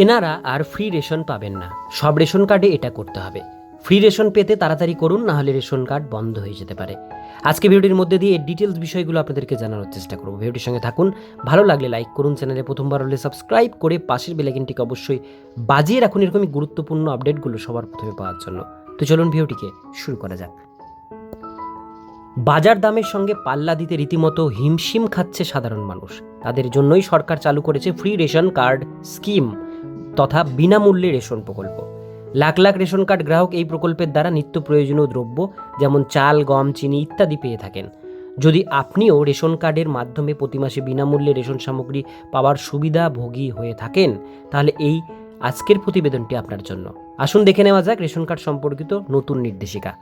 এনারা আর free ration পাবেন না। সব রেশন কার্ডে এটা করতে হবে। ফ্রি রেশন পেতে তাড়াতাড়ি করুন, না হলে রেশন কার্ড বন্ধ হয়ে যেতে পারে। আজকে ভিডিওটির মধ্যে দিয়ে ডিটেলস বিষয়গুলো আপনাদেরকে জানানোর চেষ্টা করব। ভিডিওটির সঙ্গে থাকুন। ভালো লাগলে লাইক করুন চ্যানেলে প্রথমবার হলে সাবস্ক্রাইব করে পাশের বেলাইকিনটিকে অবশ্যই বাজিয়ে রাখুন এরকমই গুরুত্বপূর্ণ আপডেটগুলো সবার প্রথমে পাওয়ার জন্য। তো চলুন ভিডিওটিকে শুরু করা যাক। বাজার দামের সঙ্গে পাল্লা দিতে রীতিমতো হিমশিম খাচ্ছে সাধারণ মানুষ। তাদের জন্যই সরকার চালু করেছে ফ্রি রেশন কার্ড স্কিম তথা বিনামূল্যে রেশন প্রকল্প। লাখ লাখ রেশন কার্ড গ্রাহক এই প্রকল্পের দ্বারা নিত্য প্রয়োজনীয় দ্রব্য, যেমন চাল, গম, চিনি ইত্যাদি পেয়ে থাকেন। যদি আপনিও রেশন কার্ডের মাধ্যমে প্রতি মাসে বিনামূল্যে রেশন সামগ্রী পাওয়ার সুবিধাভোগী হয়ে থাকেন, তাহলে এই আজকের প্রতিবেদনটি আপনার জন্য। আসুন দেখে নেওয়া যাক রেশন কার্ড সম্পর্কিত নতুন নির্দেশিকা।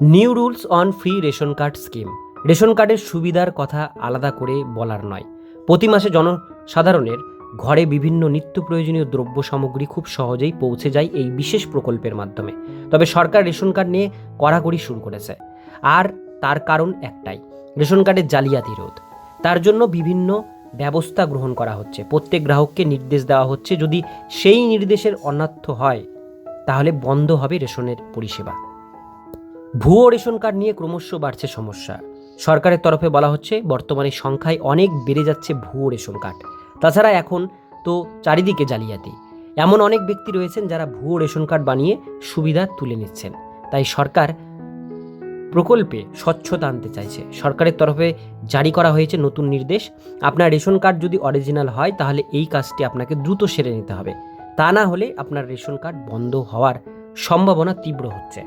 New rules on free ration card scheme. Ration কার্ডের সুবিধার কথা আলাদা করে বলার নয়। প্রতি মাসে জনসাধারণের ঘরে বিভিন্ন নিত্য প্রয়োজনীয় দ্রব্য সামগ্রী খুব সহজেই পৌঁছে যায় এই বিশেষ প্রকল্পের মাধ্যমে। তবে সরকার রেশন কার্ড নিয়ে কড়াকড়ি শুরু করেছে। আর তার কারণ একটাই, রেশন কার্ডের জালিয়াতি রোধ। তার জন্য বিভিন্ন ব্যবস্থা গ্রহণ করা হচ্ছে। প্রত্যেক গ্রাহককে নির্দেশ দেওয়া হচ্ছে, যদি সেই নির্দেশের অন্যর্থ হয়, তাহলে বন্ধ হবে রেশনের পরিষেবা। ভুয়ো রেশন কার্ড নিয়ে ক্রমশ বাড়ছে সমস্যা। সরকারের তরফে বলা হচ্ছে, বর্তমানে সংখ্যায় অনেক বেড়ে যাচ্ছে ভুয়ো রেশন কার্ড। তাছাড়া এখন তো চারিদিকে জালিয়াতি। এমন অনেক ব্যক্তি রয়েছেন যারা ভুয়ো রেশন কার্ড বানিয়ে সুবিধা তুলে নিচ্ছেন। তাই সরকার প্রকল্পে স্বচ্ছতা আনতে চাইছে। সরকারের তরফে জারি করা হয়েছে নতুন নির্দেশ। আপনার রেশন কার্ড যদি অরিজিনাল হয়, তাহলে এই কাজটি আপনাকে দ্রুত সেরে নিতে হবে। তা না হলে আপনার রেশন কার্ড বন্ধ হওয়ার সম্ভাবনা তীব্র হচ্ছে।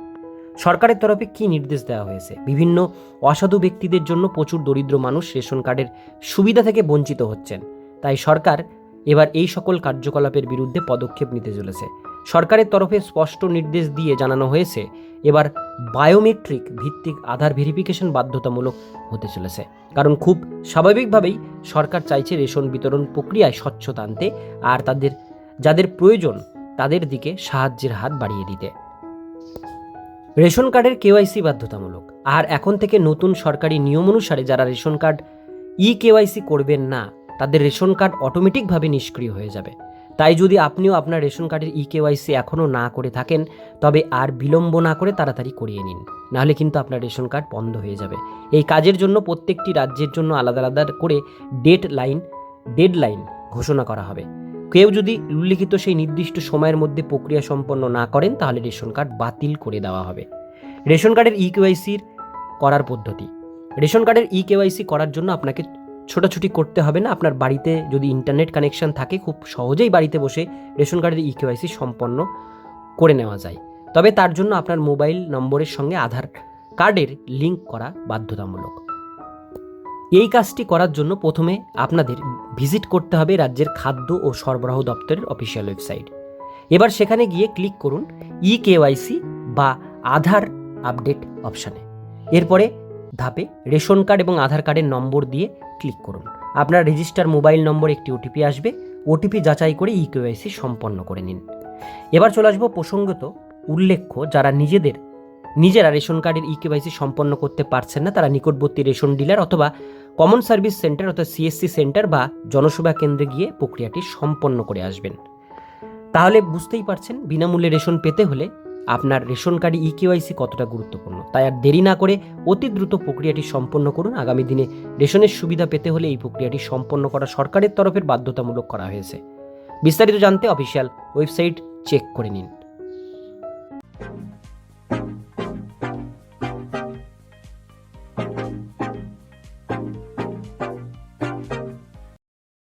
সরকারের তরফে কি নির্দেশ দেওয়া হয়েছে? বিভিন্ন অসাধু ব্যক্তিদের জন্য প্রচুর দরিদ্র মানুষ রেশন কার্ডের সুবিধা থেকে বঞ্চিত হচ্ছেন। তাই সরকার এবার এই সকল কার্যকলাপের বিরুদ্ধে পদক্ষেপ নিতে চলেছে। সরকারের তরফে স্পষ্ট নির্দেশ দিয়ে জানানো হয়েছে, এবার বায়োমেট্রিক ভিত্তিক আধার ভেরিফিকেশন বাধ্যতামূলক হতে চলেছে। কারণ খুব স্বাভাবিকভাবেই সরকার চাইছে রেশন বিতরণ প্রক্রিয়ায় স্বচ্ছতা আনতে আর তাদের, যাদের প্রয়োজন তাদের দিকে সাহায্যের হাত বাড়িয়ে দিতে। রেশন কার্ডের কেওয়াইসি বাধ্যতামূলক। আর এখন থেকে নতুন সরকারি নিয়ম অনুসারে যারা রেশন কার্ড ই কেওয়াইসি করবেন না তাদের রেশন কার্ড অটোমেটিকভাবে নিষ্ক্রিয় হয়ে যাবে। তাই যদি আপনিও আপনার রেশন কার্ডের ই কেওয়াইসি এখনও না করে থাকেন, তবে আর বিলম্ব না করে তাড়াতাড়ি করিয়ে নিন। নাহলে কিন্তু আপনার রেশন কার্ড বন্ধ হয়ে যাবে। এই কাজের জন্য প্রত্যেকটি রাজ্যের জন্য আলাদা আলাদা করে ডেট লাইন ডেড লাইন ঘোষণা করা হবে। কেউ যদি উল্লিখিত সেই নির্দিষ্ট সময়ের মধ্যে প্রক্রিয়া সম্পন্ন না করেন, তাহলে রেশন কার্ড বাতিল করে দেওয়া হবে। রেশন কার্ডের ই কেওয়াইসির করার পদ্ধতি। রেশন কার্ডের ই কেওয়াইসি করার জন্য আপনাকে ছোটাছুটি করতে হবে না। আপনার বাড়িতে যদি ইন্টারনেট কানেকশন থাকে, খুব সহজেই বাড়িতে বসে রেশন কার্ডের ই কেওয়াইসি সম্পন্ন করে নেওয়া যায়। তবে তার জন্য আপনার মোবাইল নম্বরের সঙ্গে আধার কার্ডের লিঙ্ক করা বাধ্যতামূলক। এই কাজটি করার জন্য প্রথমে আপনাদের ভিজিট করতে হবে রাজ্যের খাদ্য ও সরবরাহ দপ্তরের অফিসিয়াল ওয়েবসাইট এবার সেখানে গিয়ে ক্লিক করুন ই কেওয়াইসি বা আধার আপডেট অপশানে এরপরে ধাপে রেশন কার্ড এবং আধার কার্ডের নম্বর দিয়ে ক্লিক করুন। আপনার রেজিস্টার মোবাইল নম্বর একটি ওটিপি আসবে। ওটিপি যাচাই করে ই কেওয়াইসি সম্পন্ন করে নিন। এবার চলে আসব প্রসঙ্গত উল্লেখ্য, যারা নিজেদের, নিজেরা রেশন কার্ডের ই কেওয়াইসি সম্পন্ন করতে পারছেন না, তারা নিকটবর্তী রেশন ডিলার অথবা কমন সার্ভিস সেন্টার অর্থাৎ সিএসসি সেন্টার বা জনসেবা কেন্দ্রে গিয়ে প্রক্রিয়াটি সম্পন্ন করে আসবেন। তাহলে বুঝতেই পারছেন, বিনামূল্যে রেশন পেতে হলে আপনার রেশন কার্ডে ইকেওয়াইসি কতটা গুরুত্বপূর্ণ? তাই আর দেরি না করে অতি দ্রুত প্রক্রিয়াটি সম্পন্ন করুন। আগামী দিনে রেশনের সুবিধা পেতে হলে এই প্রক্রিয়াটি সম্পন্ন করা সরকারের তরফের বাধ্যতামূলক করা হয়েছে। বিস্তারিত জানতে অফিসিয়াল ওয়েবসাইট চেক করে নিন।